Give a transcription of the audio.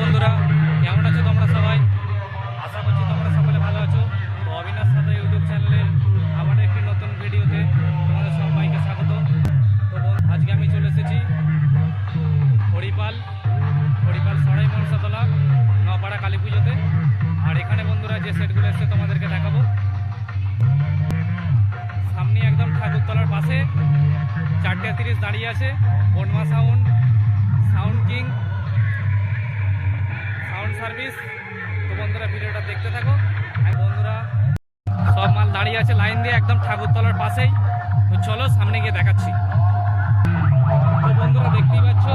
বন্ধুরা, কেমন আছো তোমরা সবাই? আশা করছি তোমরা সকলে ভালো আছো। তো অবিনাশ সাথে ইউটিউব চ্যানেলের আমার একটি নতুন ভিডিওতে তোমাদের সবাইকে স্বাগত। তো আজকে আমি চলে এসেছি হরিপাল হরিপাল সরাই মনসাতলা, নপাড়া কালী পুজোতে আর এখানে বন্ধুরা যে সেটগুলো এসছে তোমাদেরকে দেখাবো। সামনে একদম ঠাকুরতলার পাশে চারটে তিরিশ দাঁড়িয়ে আছে বনমা sound sound king. Sound service. তো বন্ধুরা, ভিডিওটা দেখতে থাকো। বন্ধুরা, সব মাল দাঁড়িয়ে আছে লাইন দিয়ে, একদম ঠাকুরতলার পাশেই। তো চলো, সামনে গিয়ে দেখাচ্ছি। তো বন্ধুরা, দেখতেই পাচ্ছ